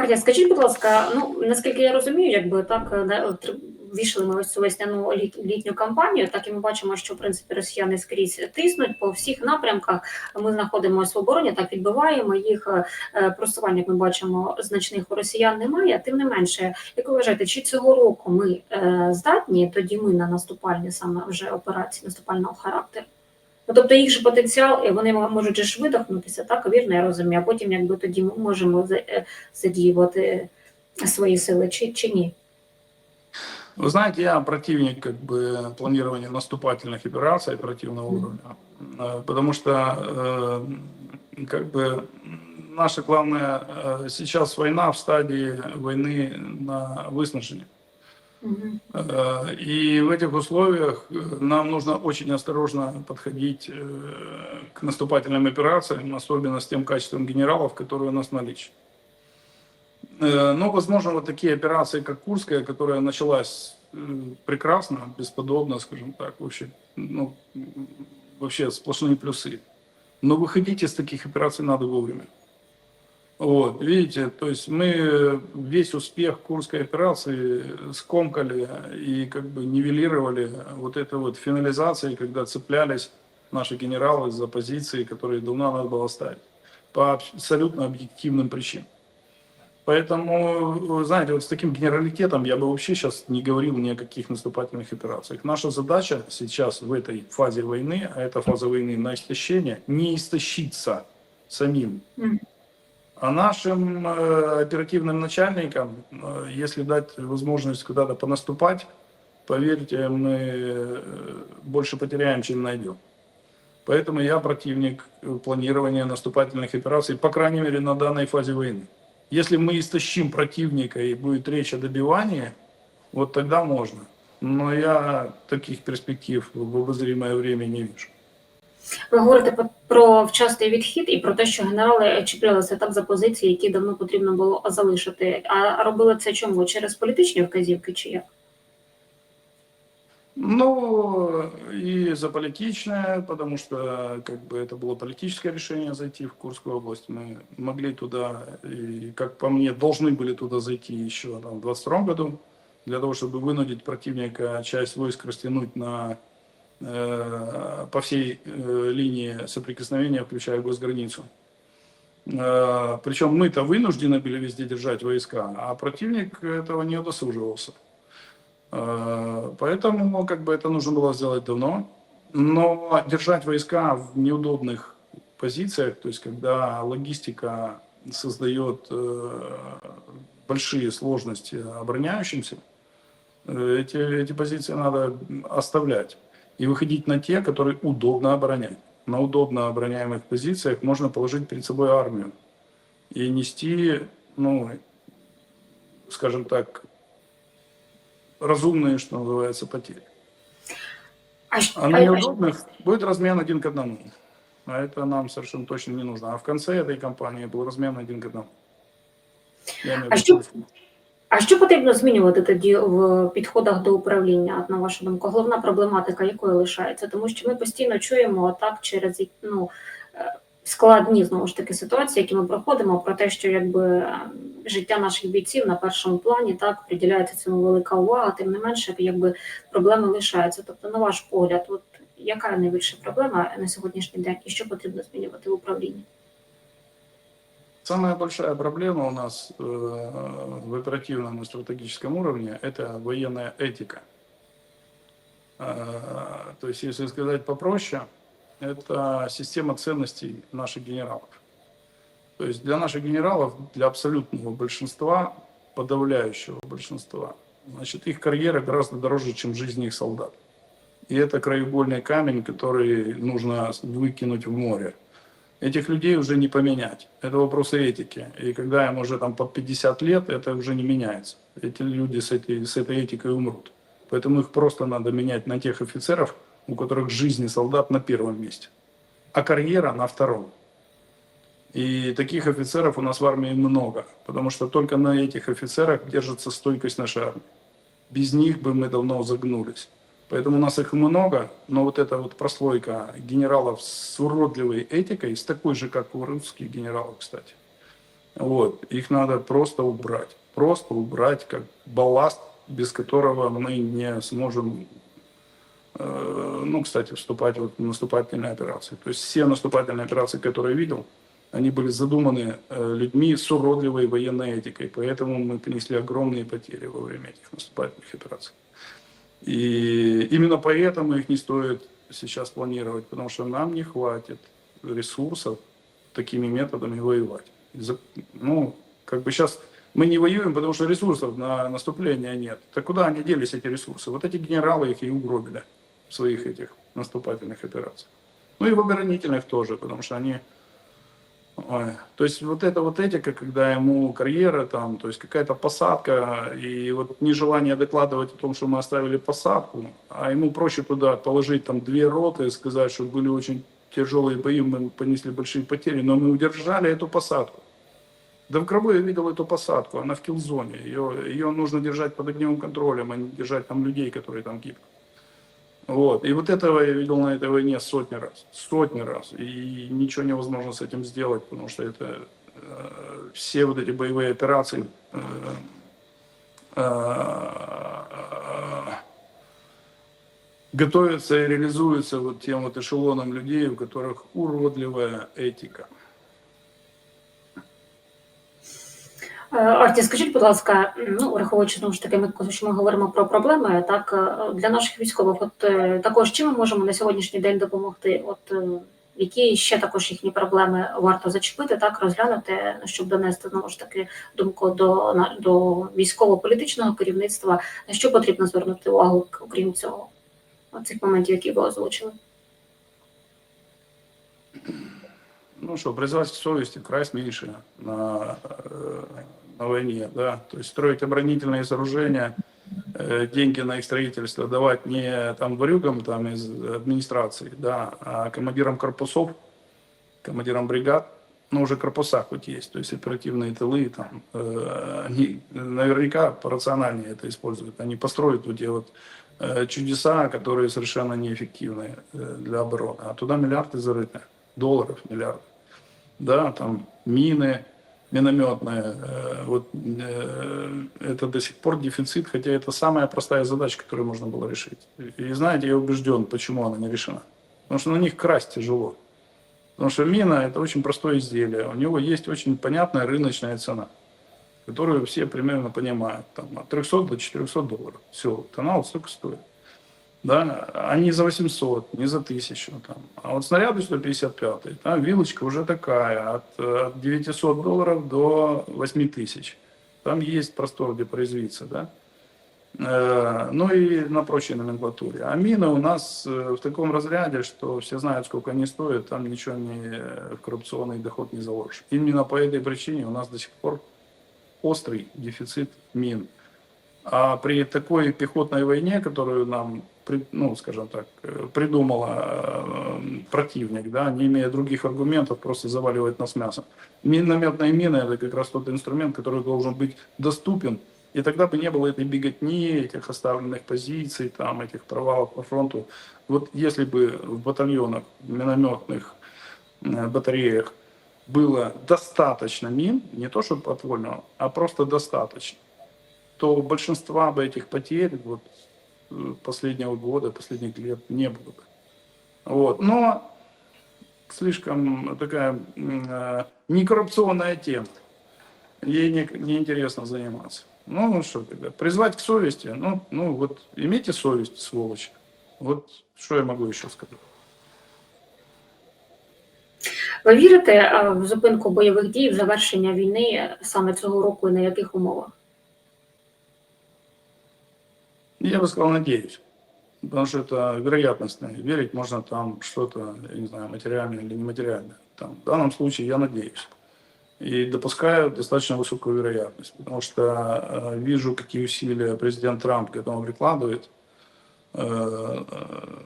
Ар'я, скажіть, будь ласка, ну наскільки я розумію, якби так е, от, ми ось цю весняну літ, літню кампанію, так і ми бачимо, що в принципі росіяни скрізь тиснуть по всіх напрямках. Ми знаходимося в обороні, так відбиваємо їх. е, Просування, як ми бачимо, значних у росіян немає. Тим не менше, як ви вважаєте, чи цього року ми е, здатні тоді ми на наступальні саме вже операції наступального характеру? Ну, тобто їх же потенціал, і вони можуть же ж видохнутися, так вірно, я розумію. А потім, якби тоді ми можемо за- е, задіювати свої сили, чи, чи ні? Вы знаете, я противник как бы планирования наступательных операций оперативного Мгм. уровня, Э, потому что э, как бы наша главная э, сейчас война в стадии войны на выснажение. Э, И в этих условиях э, нам нужно очень осторожно подходить э, к наступательным операциям, особенно с тем качеством генералов, которые у нас. Э, Но, возможно, вот такие операции, как Курская, которая началась прекрасно, бесподобно, скажем так, вообще, ну, вообще сплошные плюсы. Но выходить из таких операций надо вовремя. Вот, видите, то есть мы весь успех Курской операции скомкали и как бы нивелировали вот это вот финализацией, когда цеплялись наши генералы за позиции, которые давно надо было ставить по абсолютно объективным причинам. Поэтому, знаете, вот с таким генералитетом я бы вообще сейчас не говорил ни о каких наступательных операциях. Наша задача сейчас в этой фазе войны, а это фаза войны на истощение, не истощиться самим. А нашим э, оперативным начальникам, э, если дать возможность куда-то понаступать, поверьте, мы э, больше потеряем, чем найдем. Поэтому я противник планирования наступательных операций, по крайней мере, на данной фазе войны. Если мы истощим противника и будет речь о добивании, вот тогда можно. Но я таких перспектив в обозримое время не вижу. Ви говорите по- про вчасний відхід і про те, що генерали чіплялися так за позиції, які давно потрібно було залишити. А робили це чому? Через політичні вказівки чи як? Ну, и за политичное, потому что как бы это было политическое решение зайти в Курскую область. Мы могли туда, и, как по мне, должны были туда зайти еще там, в 22 году, для того, чтобы вынудить противника часть войск растянуть на, э, по всей э, линии соприкосновения, включая госграницу. Э, причем мы-то вынуждены были везде держать войска, а противник этого не удосуживался. Э, Поэтому, ну, как бы это нужно было сделать давно. Но держать войска в неудобных позициях, то есть когда логистика создает э, большие сложности обороняющимся, э, эти, эти позиции надо оставлять и выходить на те, которые удобно оборонять. На удобно обороняемых позициях можно положить перед собой армию и нести, ну, скажем так, разумные, что называется, потери. А, А на а- неудобных будет размен один к одному. А это нам совершенно точно не нужно. А в конце этой кампании был размен один к одному. Я имею в А виду что-. А що потрібно змінювати тоді в підходах до управління, на вашу думку? Головна проблематика якою лишається? Тому що ми постійно чуємо так через ну, е, складні знову ж таки ситуації, які ми проходимо, про те, що якби життя наших бійців на першому плані так приділяється цьому велика увага, тим не менше, якби проблеми лишаються. Тобто, на ваш погляд, от яка найбільша проблема на сьогоднішній день і що потрібно змінювати в управлінні? Самая большая проблема у нас э, в оперативном и стратегическом уровне – это военная этика. Э, то есть, если сказать попроще, это система ценностей наших генералов. То есть для наших генералов, для абсолютного большинства, подавляющего большинства, значит, их карьера гораздо дороже, чем жизнь их солдат. И это краеугольный камень, который нужно выкинуть в море этих людей уже не поменять. Это вопросы этики. И когда им уже там под 50 лет, это уже не меняется. Эти люди с этой, с этой этикой умрут. Поэтому их просто надо менять на тех офицеров, у которых жизни солдат на первом месте, а карьера на втором. И таких офицеров у нас в армии много, потому что только на этих офицерах держится стойкость нашей армии. Без них бы мы давно загнулись. Поэтому у нас их много, но вот эта вот прослойка генералов с уродливой этикой, с такой же, как у русских генералов, кстати, Вот, их надо просто убрать. Просто убрать как балласт, без которого мы не сможем, э, ну, кстати, вступать вот в наступательные операции. То есть все наступательные операции, которые я видел, они были задуманы э, людьми с уродливой военной этикой, поэтому мы понесли огромные потери во время этих наступательных операций. И именно поэтому их не стоит сейчас планировать, потому что нам не хватит ресурсов такими методами воевать. Ну, как бы сейчас мы не воюем, потому что ресурсов на наступление нет. Так куда они делись, эти ресурсы? Вот эти генералы их и угробили в своих этих наступательных операциях. Ну и в оборонительных тоже, потому что они... То есть вот это вот этика, когда ему карьера там, то есть какая-то посадка, и вот нежелание докладывать о том, что мы оставили посадку, а ему проще туда положить там две роты и сказать, что были очень тяжелые бои, мы понесли большие потери, но мы удержали эту посадку. Да в гробу я видел эту посадку, она в килзоне. Ее, ее нужно держать под огневым контролем, а не держать там людей, которые там гибнут. Вот. И вот этого я видел на этой войне сотни раз. Сотни раз. И ничего невозможно с этим сделать, потому что это э, все вот эти боевые операции э, э, готовятся и реализуются вот тем вот эшелоном людей, у которых уродливая этика. Арті, скажіть, будь ласка, ну враховуючи знову ж таки, ми що ми говоримо про проблеми, так е, для наших військових, от е, також чим ми можемо на сьогоднішній день допомогти? От е, які ще також їхні проблеми варто зачепити, так розглянути, щоб донести знову ж таки думку до до військово-політичного керівництва, на що потрібно звернути увагу, окрім цього, цих моментів, які ви озвучили? Ну что, призывать к совести крайсть меньше на, на войне, да. То есть строить оборонительные сооружения, э, деньги на их строительство давать не там ворюгам там из администрации, да, а командирам корпусов, командирам бригад, ну уже корпуса хоть есть, то есть оперативные тылы там, э, они наверняка порациональнее это используют, они построят вот эти вот э, чудеса, которые совершенно неэффективны э, для обороны, а туда миллиарды зарыты, долларов миллиарды да, там мины минометные, э, вот э, это до сих пор дефицит, хотя это самая простая задача, которую можно было решить. И знаете, я убежден, почему она не решена. Потому что на них красть тяжело. Потому что мина это очень простое изделие, у него есть очень понятная рыночная цена, которую все примерно понимают, там, от 300 до 400 долларов. Все, тонал столько стоит. Да, а не за 800, не за 1000. Там. А вот снаряды 155, там вилочка уже такая, от, от 900 долларов до 8000. Там есть простор, где произвиться, да. Э, Ну и на прочей номенклатуре. А мины у нас э, в таком разряде, что все знают, сколько они стоят, там ничего не коррупционный доход не заложишь. Именно по этой причине у нас до сих пор острый дефицит мин. А при такой пехотной войне, которую нам, ну, скажем так, э, придумала э, противник, да, не имея других аргументов, просто заваливает нас мясом. Минометная мина – это как раз тот инструмент, который должен быть доступен, и тогда бы не было этой беготни, этих оставленных позиций, там, этих провалов по фронту. Вот если бы в батальонах, минометных э, батареях было достаточно мин, не то чтобы подвольного, а просто достаточно, то большинства бы этих потерь вот, э, последнего года, последних лет не было бы. Вот. Но слишком такая м, э, некоррупционная тема. Ей не, неинтересно заниматься. Ну, что тогда, призвать к совести, ну, ну вот имейте совесть, сволочи. Вот что я могу еще сказать. Ви вірите е, в зупинку бойових дій, в завершення війни саме цього року і на яких умовах? Я бы сказал, надеюсь. Потому что это вероятностное. Верить можно там что-то, я не знаю, материальное или нематериальное. Там, в данном случае я надеюсь. И допускаю достаточно высокую вероятность. Потому что э, вижу, какие усилия президент Трамп к этому прикладывает. Э, э,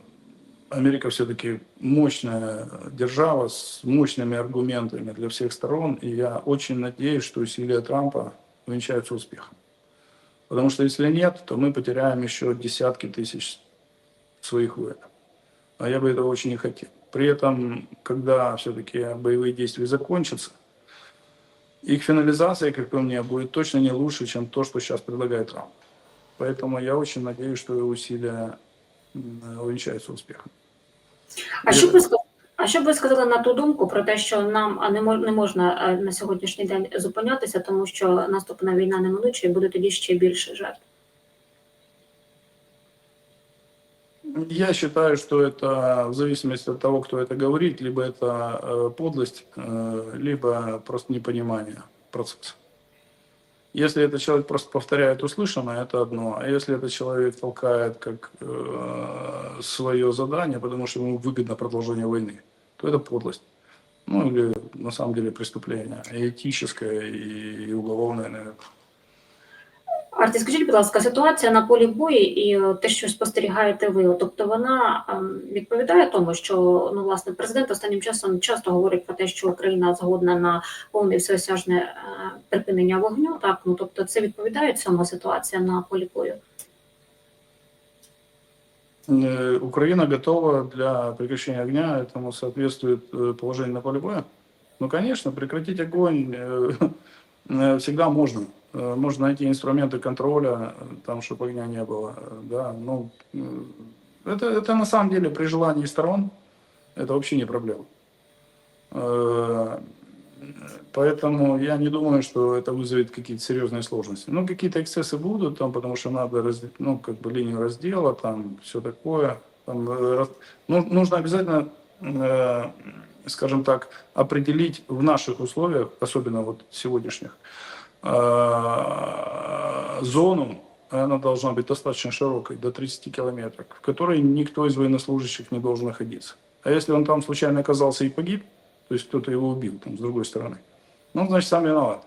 Америка все-таки мощная держава с мощными аргументами для всех сторон. И я очень надеюсь, что усилия Трампа увенчаются успехом. Потому что если нет, то мы потеряем еще десятки тысяч своих воинов. А я бы этого очень не хотел. При этом, когда все-таки боевые действия закончатся, их финализация, как по мне, будет точно не лучше, чем то, что сейчас предлагает Трамп. Поэтому я очень надеюсь, что его усилия увенчаются успехом. А що ска- а що б ви сказали на ту думку про те, що нам а, не мож- не можна е, на сьогоднішній день зупинятися, тому що наступна війна неминуча і буде тоді ще більше жертв? Я считаю, что это в зависимости от того, кто это говорит, либо это э, подлость, э, либо просто непонимание процесса. Если этот человек просто повторяет услышанное, это одно. А если этот человек толкает как э, свое задание, потому что ему выгодно продолжение войны, то это подлость. Ну или на самом деле преступление этическое, и, и уголовное, наверное. Арті, скажіть, будь ласка, ситуація на полі бою і е, те, що спостерігаєте ви, тобто вона ем, відповідає тому, що ну власне президент останнім часом часто говорить про те, що Україна згодна на повне всеосяжне е, припинення вогню. Так, ну тобто це відповідає цьому ситуація на полі бою. Э, Украина готова для прекращения огня, этому соответствует э, положение на поле боя. Ну, конечно, прекратить огонь э, всегда можно. Можно найти инструменты контроля, там, чтобы огня не было. Да, ну, это, это на самом деле при желании сторон, это вообще не проблема. Поэтому я не думаю, что это вызовет какие-то серьезные сложности. Ну, какие-то эксцессы будут, там, потому что надо, разде- ну, как бы линию раздела, там, все такое. Там, э, раз- ну, нужно обязательно, э, скажем так, определить в наших условиях, особенно вот сегодняшних, э, зону, она должна быть достаточно широкой, до 30 километров, в которой никто из военнослужащих не должен находиться. А если он там случайно оказался и погиб, то есть кто-то его убил там, с другой стороны, ну, значит, сам виноват.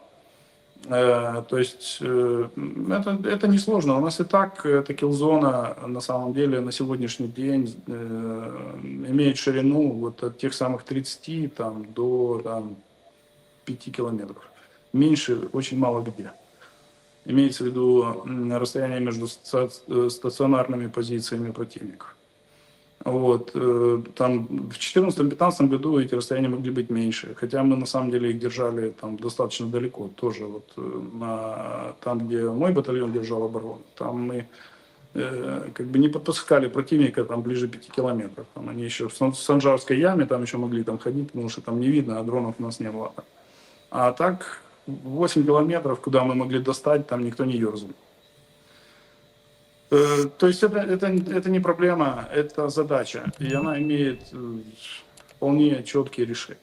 Э, то есть э, это, это несложно. У нас и так эта килзона на самом деле на сегодняшний день э, имеет ширину вот от тех самых 30 там, до там, 5 километров. Меньше очень мало где. Имеется в виду расстояние между э, стационарными позициями противника. Вот, э, там в 2014-2015 году эти расстояния могли быть меньше, хотя мы на самом деле их держали там достаточно далеко, тоже вот э, на, там, где мой батальон держал оборону, там мы э, как бы не подпускали противника там ближе 5 километров, там они еще в Сан- Санжарской яме там еще могли там ходить, потому что там не видно, а дронов у нас не было. А так 8 километров, куда мы могли достать, там никто не ерзал. Э, То есть это, это, это не проблема, это задача. И она имеет э, вполне четкие решения.